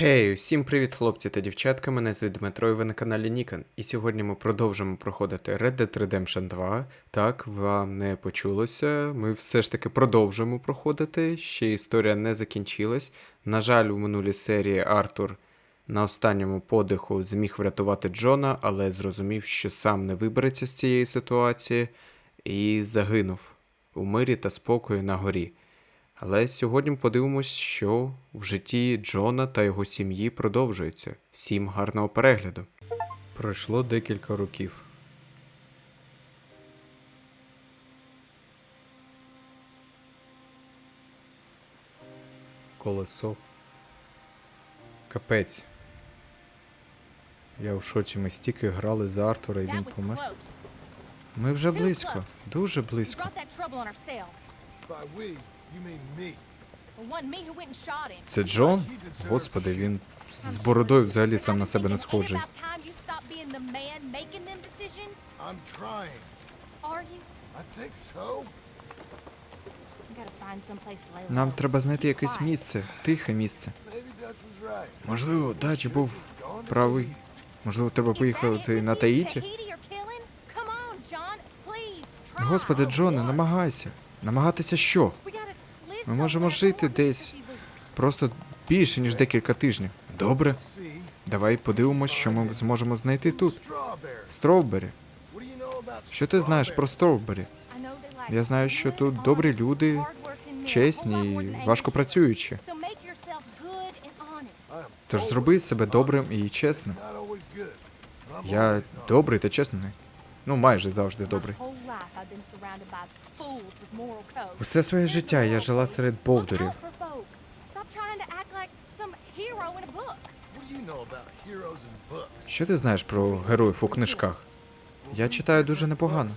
Хей, усім привіт, хлопці та дівчатка. Мене звуть Дмитро і ви на каналі Нікон. І сьогодні ми продовжимо проходити Red Dead Redemption 2. Так, вам не почулося. Ми все ж таки продовжуємо проходити. Ще історія не закінчилась. На жаль, у минулій серії Артур на останньому подиху зміг врятувати Джона, але зрозумів, що сам не вибереться з цієї ситуації і загинув у мирі та спокою на горі. Але сьогодні подивимось, що в житті Джона та його сім'ї продовжується. Всім гарного перегляду. Пройшло декілька років. Колесо. Капець. Я в шоці, ми стільки грали за Артура і він помер. Ми вже близько, дуже близько. Це Джон? Господи, він з бородою взагалі сам на себе не схожий. Ain't it about time you stop being the man making them decisions? I'm trying. Are you? I think so. We gotta find some place to lay Нам треба знайти якесь місце, тихе місце. Можливо, Дач був правий. Можливо, треба поїхати на Таїті? Господи, Джоне, намагайся. Намагатися що? Ми можемо жити десь 50 weeks. просто більше, ніж декілька тижнів. Добре, давай подивимось, що ми зможемо знайти тут. Строубері. Що ти знаєш про Строубері? Я знаю, що тут добрі люди, чесні і важко працюючі. Тож зроби себе добрим і чесним. Я добрий та чесний. Ну, майже завжди добрий. Усе своє життя я жила серед бовдурів. Що ти знаєш про героїв у книжках? Я читаю дуже непогано.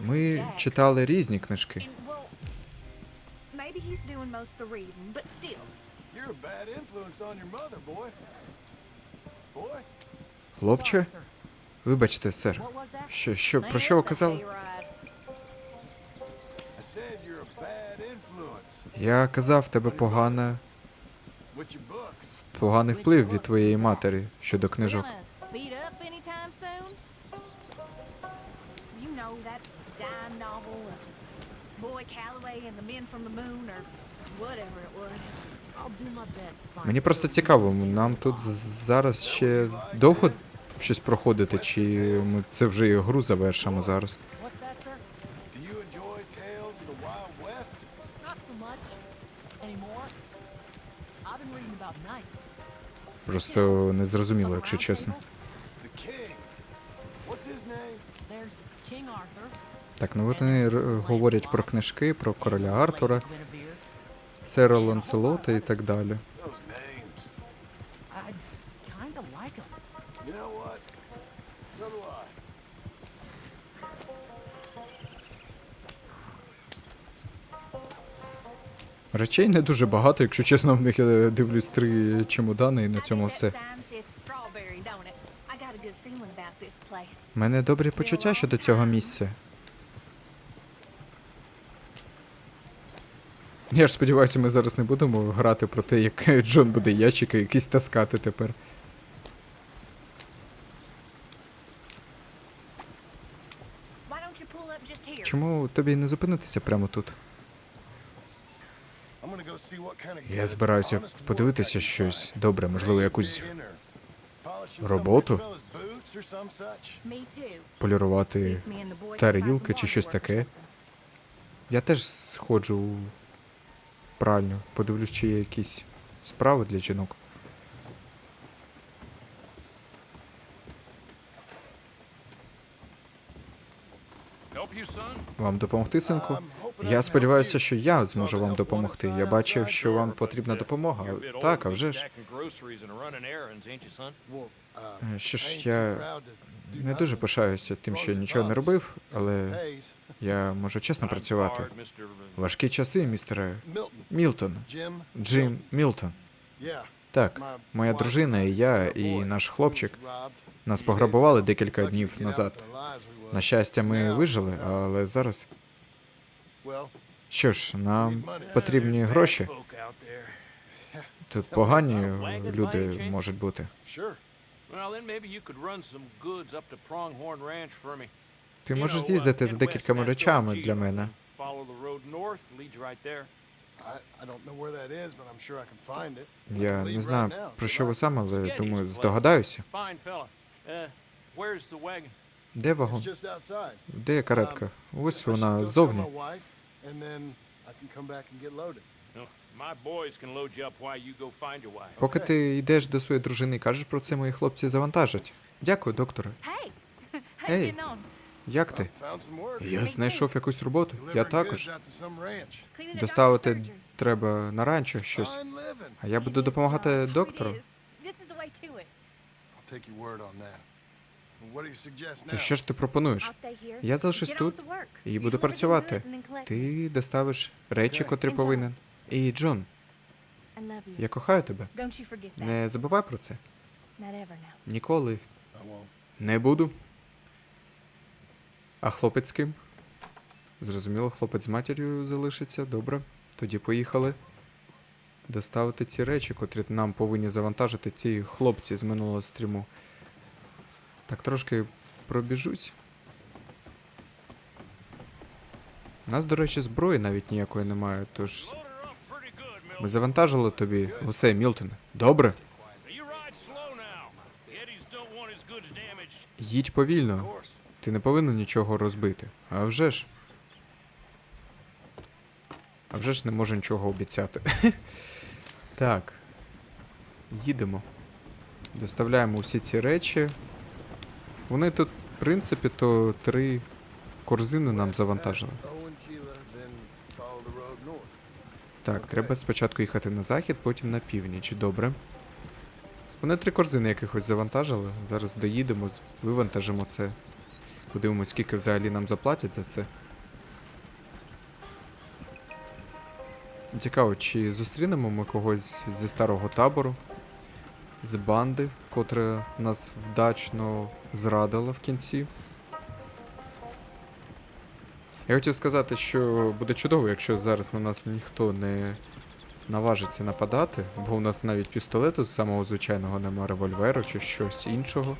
Ми читали різні книжки. Хлопче? Вибачте, сер. Що, що, про що ви казали? Я казав, тебе погана, поганий вплив від твоєї матері щодо книжок. Uh, Мені просто цікаво, нам тут зараз ще довго щось проходити, чи ми це вже і гру завершимо зараз. Просто незрозуміло, якщо чесно. Так, ну вони говорять про книжки, про короля Артура, сера Ланселота і так далі. Речей не дуже багато, якщо чесно, в них я дивлюсь три чемодани і на цьому все. У мене добрі почуття щодо цього місця. Я ж сподіваюся, ми зараз не будемо грати про те, як Джон буде ящики якісь таскати тепер. Чому тобі не зупинитися прямо тут? Я збираюся подивитися щось добре, можливо, якусь роботу. полірувати тарілки чи щось таке. Я теж сходжу у пральню, подивлюсь, чи є якісь справи для жінок. Вам допомогти, синку? Я сподіваюся, що я зможу вам допомогти. Я бачив, що вам потрібна допомога. Так, а вже ж. uh, Е, Що ж, я не дуже пишаюся тим, що нічого не робив, але я можу чесно працювати. Важкі часи, містере. Мілтон. Джим Мілтон. Так, моя дружина і я, і наш хлопчик нас пограбували декілька днів назад. На щастя, ми вижили, uh, але зараз. Що ж, нам потрібні гроші. Тут погані люди можуть бути. Ти можеш uh, з'їздити за декількома речами для мене. Я не знаю, про що ви саме, але думаю, здогадаюся. Uh? Де вагон? Де каретка? Ось вона ззовні. And then I can come back and get loaded. No, my boys can load you up while you go find your wife. Поки ти йдеш до своєї дружини і кажеш про це, мої хлопці завантажать. Дякую, докторе. Hey, how you Hey. getting on? Як ти? Я знайшов якусь роботу. Я також. Доставити треба на ранчо щось. А я буду допомагати доктору. I'll take your word on that. То що ж ти пропонуєш? Я залишусь тут і буду працювати. Ти доставиш речі, котрі повинен. І Джон, я кохаю тебе. Не забувай про це. Ніколи не буду. А хлопець з ким? Зрозуміло, хлопець з матір'ю залишиться. Добре. Тоді поїхали. Доставити ці речі, котрі нам повинні завантажити ці хлопці з минулого стріму. Так, трошки пробіжусь. У нас, до речі, зброї навіть ніякої немає, тож ми завантажили тобі усе, Мілтон. Добре? Їдь повільно. Ти не повинен нічого розбити. А вже ж. А вже ж не можу нічого обіцяти. так. Їдемо. Доставляємо усі ці речі. Вони тут, в принципі, то три корзини нам завантажили. Так, треба спочатку їхати на захід, потім на північ. Добре. Вони три корзини якихось завантажили. Зараз доїдемо, вивантажимо це. Подивимось, скільки взагалі нам заплатять за це. Цікаво, чи зустрінемо ми когось зі старого табору, з банди, котра нас вдачно зрадила в кінці. Я хотів сказати, що буде чудово, якщо зараз на нас ніхто не наважиться нападати, бо у нас навіть пістолету з самого звичайного нема револьверу чи щось іншого.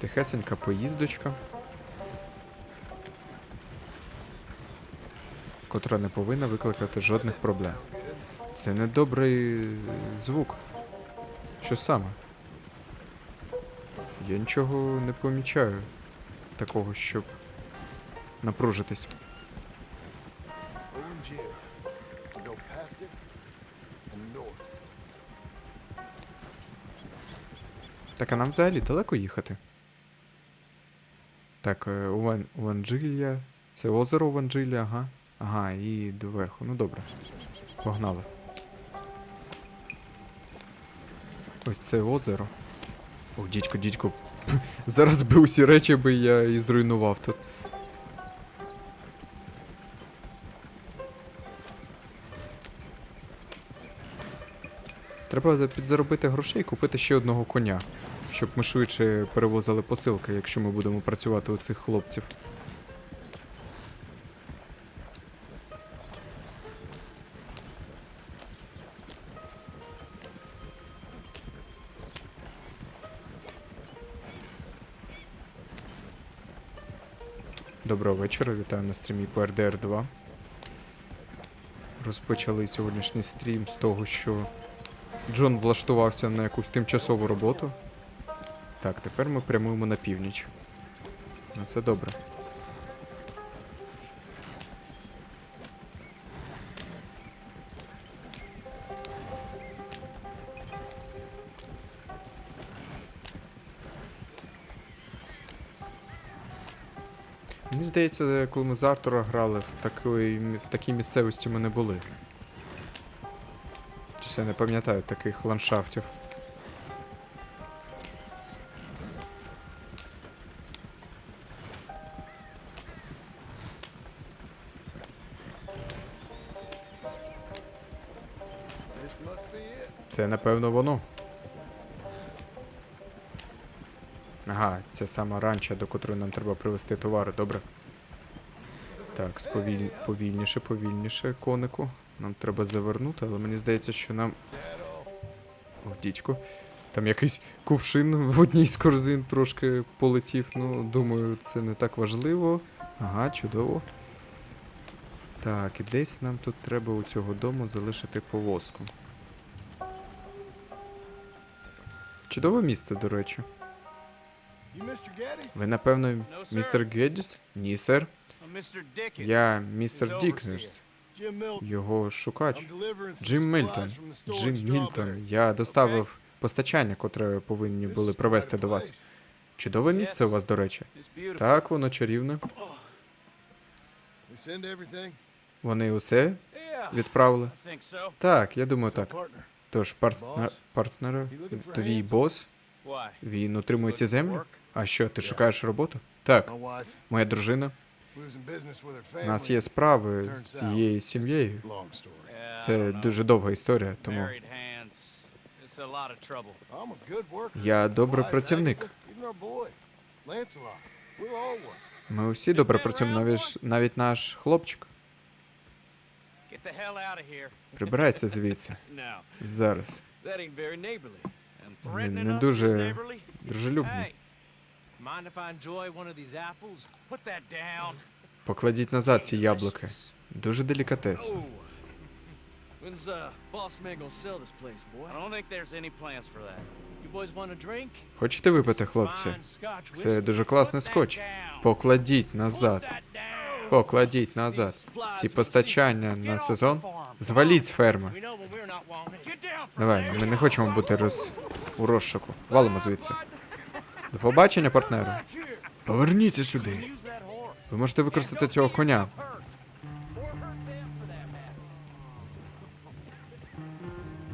Тихесенька поїздочка. Котра не повинна викликати жодних проблем. Це недобрий звук. Що саме? Я нічого не помічаю такого, щоб напружитись. Так, а нам взагалі далеко їхати? Так, е, Уван... Це озеро Уванджилля, ага. Ага, і доверху. Ну добре. Погнали. Ось це озеро. О, дідько, дідько. Зараз би усі речі би я і зруйнував тут. Треба підзаробити грошей і купити ще одного коня, щоб ми швидше перевозили посилки, якщо ми будемо працювати у цих хлопців. Доброго вечора, вітаю на стрімі по RDR 2. Розпочали сьогоднішній стрім з того, що Джон влаштувався на якусь тимчасову роботу. Так, тепер ми прямуємо на північ. Ну це добре. Здається, коли ми з Артура грали, в такій, в такій місцевості ми не були. Чи я не пам'ятаю таких ландшафтів. Це напевно воно. Ага, це сама ранча, до котрої нам треба привезти товари, добре. Так, сповіль... повільніше, повільніше, конику. Нам треба завернути, але мені здається, що нам. О, дідько. Там якийсь кувшин в одній з корзин трошки полетів. Ну, думаю, це не так важливо. Ага, чудово. Так, і десь нам тут треба у цього дому залишити повозку. Чудове місце, до речі. Ви, напевно, містер Геддіс? Ні, сер. Я містер Дікнерс. Його шукач. Джим Мільтон. Джим Мільтон. Я доставив постачання, котре повинні були привезти до вас. Чудове місце у вас, до речі. Так, воно чарівне. Вони усе відправили? Так, я думаю так. Тож, партнер, for твій бос, він утримує ці землі? А що, ти шукаєш роботу? Так, моя дружина. У нас є справи з її сім'єю. Це дуже довга історія, тому я добрий працівник. Ми усі добре працюємо, навіть, ж- навіть наш хлопчик. Прибирайся звідси. Зараз. And Не- дуже neighborly? Покладіть назад ці яблуки. Дуже делікатес. Oh. When's uh boss man gonna sell this place, boy? I don't think there's any plans for that. You boys want a drink? Хочете випити, хлопці? Це дуже класний скотч. Покладіть назад. Покладіть назад. Ці постачання на сезон. Зваліть з ферми. Давай, ми не хочемо бути роз... у розшуку. Валимо звідси. До побачення, партнери. Поверніться сюди. Ви можете використати цього коня.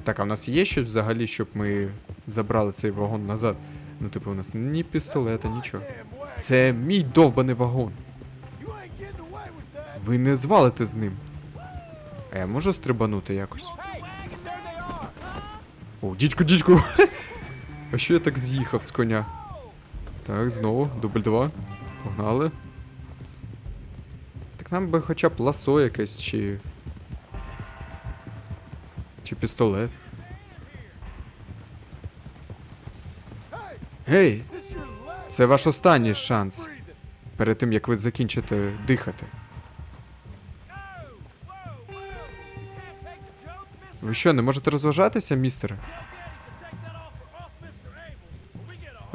Так, а в нас є щось взагалі, щоб ми забрали цей вагон назад? Ну, типу, у нас ні пістолета, нічого. Це мій довбаний вагон. Ви не звалите з ним. А я можу стрибанути якось? О, дідьку, дідьку. А що я так з'їхав з коня? Так, знову, дубль 2. Погнали. Так нам би хоча б ласо якесь чи. Чи пістолет. Гей! Це ваш останній шанс. Перед тим як ви закінчите дихати. Ви що, не можете розважатися, містере?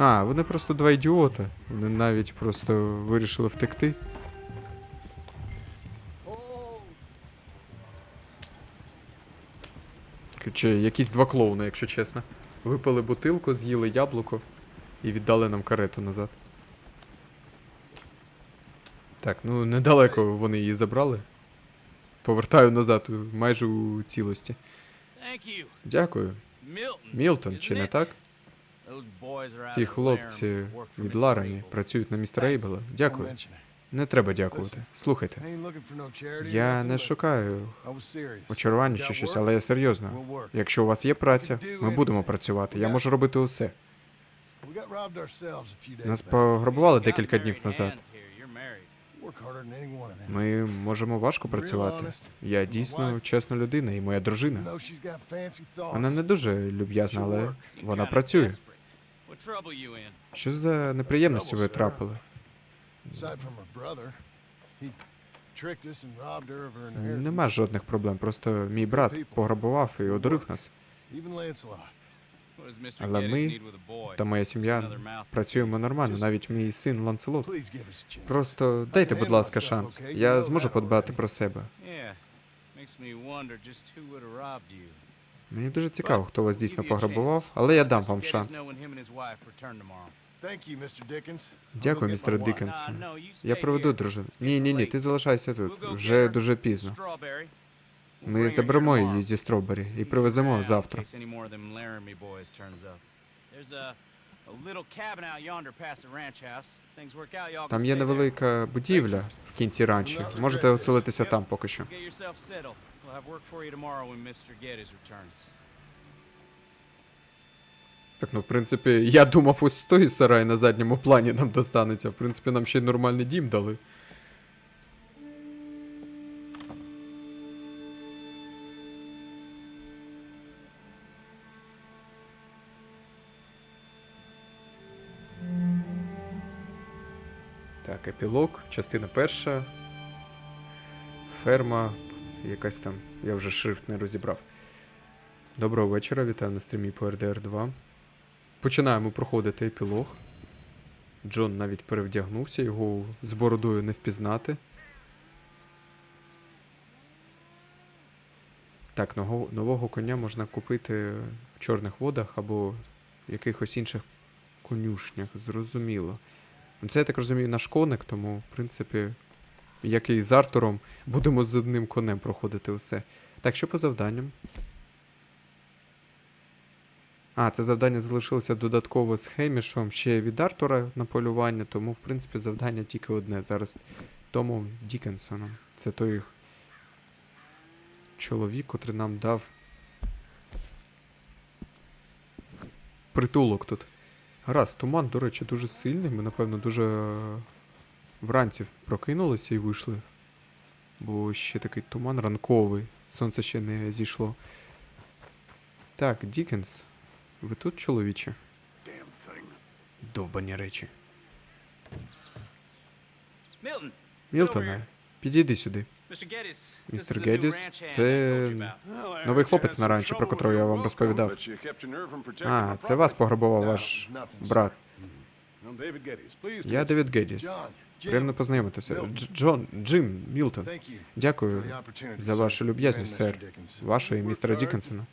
А, вони просто два ідіота. Вони навіть просто вирішили втекти. Чи якісь два клоуни, якщо чесно. Випили бутилку, з'їли яблуко і віддали нам карету назад. Так, ну недалеко вони її забрали. Повертаю назад майже у цілості. Дякую. Мілтон, чи не так? Ці хлопці від. Ларані працюють на містера Ейбела. Дякую. Не треба дякувати. Слухайте, я не шукаю очарування чи щось, але я серйозно. Якщо у вас є праця, ми будемо працювати. Я можу робити усе. Нас пограбували декілька днів назад. Ми можемо важко працювати. Я дійсно чесна людина і моя дружина. Вона не дуже люб'язна, але вона працює. Що за неприємності ви трапили? Aside from her brother, he tricked us and robbed her of her inheritance. Нема жодних проблем. Просто мій брат пограбував і одурив нас. Even Lancelot. What does Mr. Але ми need with a boy? та моя сім'я another mouth to працюємо нормально, навіть мій син Ланселот. Please give us a chance. Просто дайте, будь ласка, шанс. Я зможу подбати про себе. Мені дуже цікаво, хто вас дійсно пограбував, але я дам вам шанс. Дякую, містер. Дікенс. You Я проведу дружину. Ні, ні, ні, ти залишайся тут. Вже дуже пізно. Ми заберемо її зі Стробері і привеземо завтра. Там є невелика будівля в кінці ранчі. Можете оселитися там поки що. We'll have work for you tomorrow when Mr. Geddes returns. Так, ну, в принципі, я думав, ось той сарай на задньому плані нам достанеться. В принципі, нам ще й нормальний дім дали. Так, епілог, частина перша. Ферма якась там, я вже шрифт не розібрав. Доброго вечора, вітаю на стрімі по RDR 2. Починаємо проходити епілог. Джон навіть перевдягнувся, його з бородою не впізнати. Так, нового, коня можна купити в Чорних водах або в якихось інших конюшнях, зрозуміло. Ну, Це, я так розумію, наш коник, тому, в принципі, як і з Артуром, будемо з одним конем проходити усе. Так, що по завданням? А, це завдання залишилося додатково з Хемішом ще від Артура на полювання, тому, в принципі, завдання тільки одне. Зараз Томом Дікенсоном. Це той чоловік, котрий нам дав притулок тут. Гаразд, туман, до речі, дуже сильний. Ми, напевно, дуже вранці прокинулися і вийшли. Бо ще такий туман ранковий. Сонце ще не зійшло. Так, Дікенс. Ви тут, чоловіче? Довбані речі. Мілтоне, підійди сюди. Містер I це новий хлопець на ранчі, про котрого я вам розповідав. А, це вас пограбував ваш брат. Я Девід Геддіс. Приємно познайомитися. Дж- Джон, Джим, Мілтон. Дякую за вашу люб'язність, сер. Вашу і містера Дікенсона.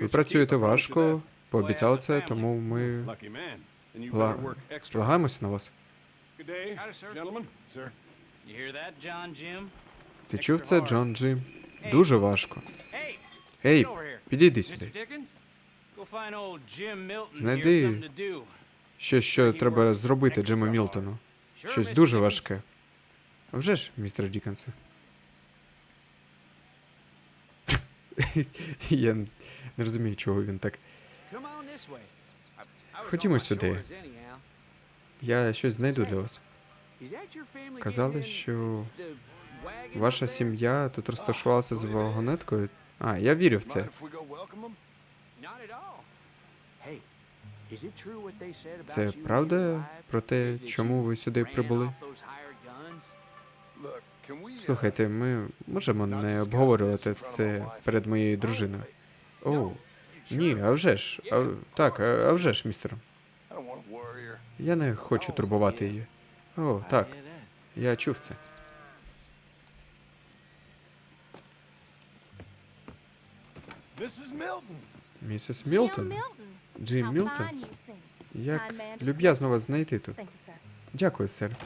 Ви працюєте важко, пообіцяли це, тому ми Ла- полагаємося на вас. Ти чув це, Джон Джим? Дуже важко. Ей, підійди сюди. Знайди. Що, що треба зробити Джиму Мілтону? Щось дуже важке. А вже ж, містер Дікенсе. Я не розумію, чого він так. Ходімо сюди. Я щось знайду для вас. Казали, що ваша сім'я тут розташувалася з вагонеткою. А, я вірю в це. Це правда про те, чому ви сюди прибули? Слухайте, ми можемо не обговорювати це перед моєю дружиною. You ні, а вже ж. А, так, а, вже ж, містер. Я не хочу турбувати її. О, так, я чув це. Місіс Мілтон. Джим Мілтон. Як люб'язно вас знайти тут. Дякую, сер.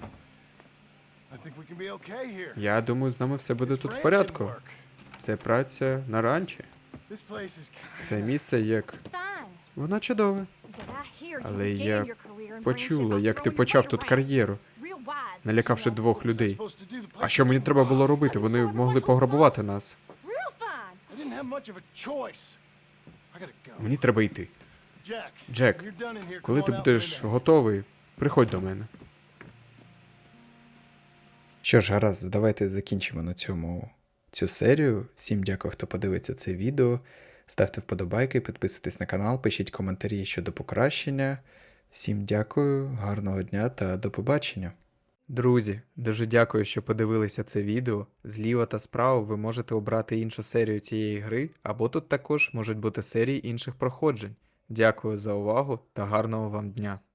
Я думаю, з нами все буде тут в порядку. Це праця на ранчі. Це місце як. Воно чудове. Але я Почула, як ти почав тут кар'єру, налякавши двох людей. А що мені треба було робити? Вони могли пограбувати нас. Мені треба йти. Джек, Коли ти будеш готовий, приходь до мене. Що ж, гаразд, давайте закінчимо на цьому цю серію. Всім дякую, хто подивиться це відео. Ставте вподобайки, підписуйтесь на канал, пишіть коментарі щодо покращення. Всім дякую, гарного дня та до побачення. Друзі, дуже дякую, що подивилися це відео. Зліва та справа ви можете обрати іншу серію цієї гри, або тут також можуть бути серії інших проходжень. Дякую за увагу та гарного вам дня!